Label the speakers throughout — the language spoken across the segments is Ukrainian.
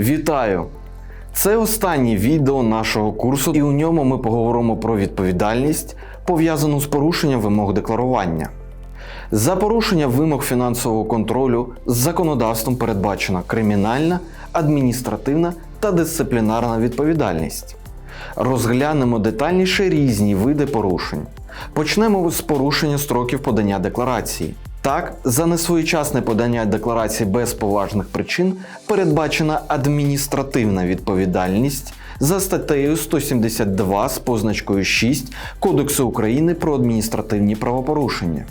Speaker 1: Вітаю! Це останнє відео нашого курсу, і у ньому ми поговоримо про відповідальність, пов'язану з порушенням вимог декларування. За порушення вимог фінансового контролю з законодавством передбачена кримінальна, адміністративна та дисциплінарна відповідальність. Розглянемо детальніше різні види порушень. Почнемо з порушення строків подання декларації. Так, за несвоєчасне подання декларації без поважних причин передбачена адміністративна відповідальність за статтею 172 з позначкою 6 Кодексу України про адміністративні правопорушення.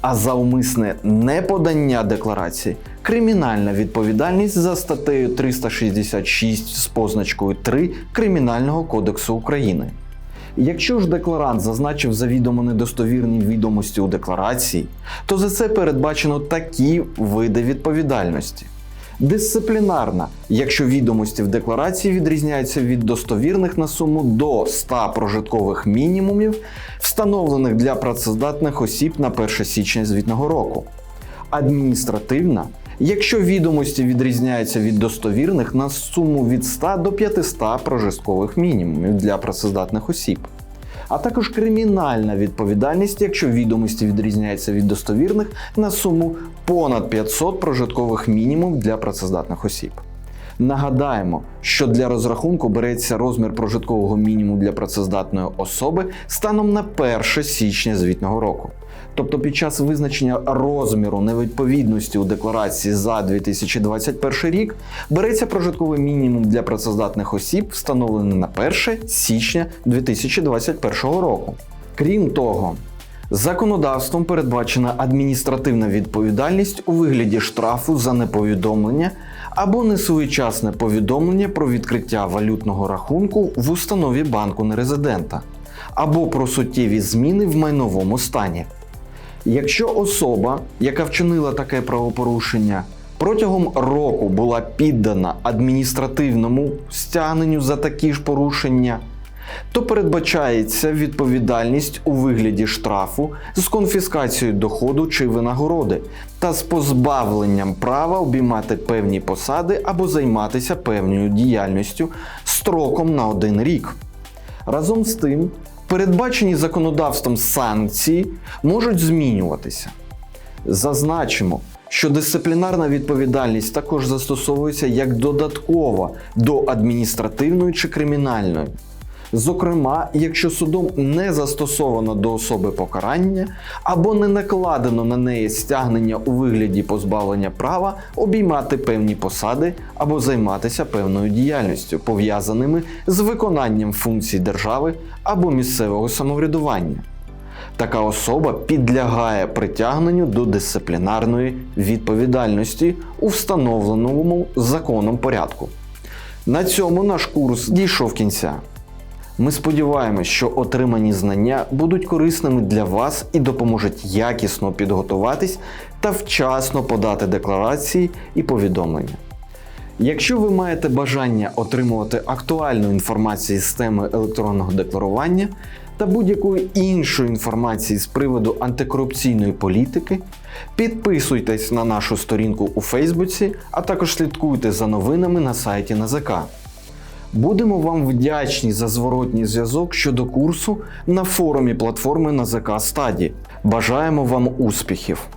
Speaker 1: А за умисне неподання декларації кримінальна відповідальність за статтею 366 з позначкою 3 Кримінального кодексу України. Якщо ж декларант зазначив завідомо недостовірні відомості у декларації, то за це передбачено такі види відповідальності. Дисциплінарна, якщо відомості в декларації відрізняються від достовірних на суму до 100 прожиткових мінімумів, встановлених для працездатних осіб на 1 січня звітного року. Адміністративна, якщо відомості відрізняються від достовірних на суму від 100 до 500 прожиткових мінімумів для працездатних осіб. А також кримінальна відповідальність, якщо відомості відрізняються від достовірних на суму понад 500 прожиткових мінімум для працездатних осіб. Нагадаємо, що для розрахунку береться розмір прожиткового мінімуму для працездатної особи станом на 1 січня звітного року. Тобто під час визначення розміру невідповідності у декларації за 2021 рік береться прожитковий мінімум для працездатних осіб, встановлений на 1 січня 2021 року. Крім того, законодавством передбачена адміністративна відповідальність у вигляді штрафу за неповідомлення або несвоєчасне повідомлення про відкриття валютного рахунку в установі банку нерезидента, або про суттєві зміни в майновому стані. Якщо особа, яка вчинила таке правопорушення, протягом року була піддана адміністративному стягненню за такі ж порушення, то передбачається відповідальність у вигляді штрафу з конфіскацією доходу чи винагороди та з позбавленням права обіймати певні посади або займатися певною діяльністю строком на один рік. Разом з тим, передбачені законодавством санкції можуть змінюватися. Зазначимо, що дисциплінарна відповідальність також застосовується як додаткова до адміністративної чи кримінальної. Зокрема, якщо судом не застосовано до особи покарання або не накладено на неї стягнення у вигляді позбавлення права обіймати певні посади або займатися певною діяльністю, пов'язаними з виконанням функцій держави або місцевого самоврядування. Така особа підлягає притягненню до дисциплінарної відповідальності у встановленому законом порядку. На цьому наш курс дійшов кінця. Ми сподіваємось, що отримані знання будуть корисними для вас і допоможуть якісно підготуватись та вчасно подати декларації і повідомлення. Якщо ви маєте бажання отримувати актуальну інформацію з теми електронного декларування та будь-якої іншої інформації з приводу антикорупційної політики, підписуйтесь на нашу сторінку у Фейсбуці, а також слідкуйте за новинами на сайті НАЗК. Будемо вам вдячні за зворотній зв'язок щодо курсу на форумі платформи на ЗК Стаді. Бажаємо вам успіхів!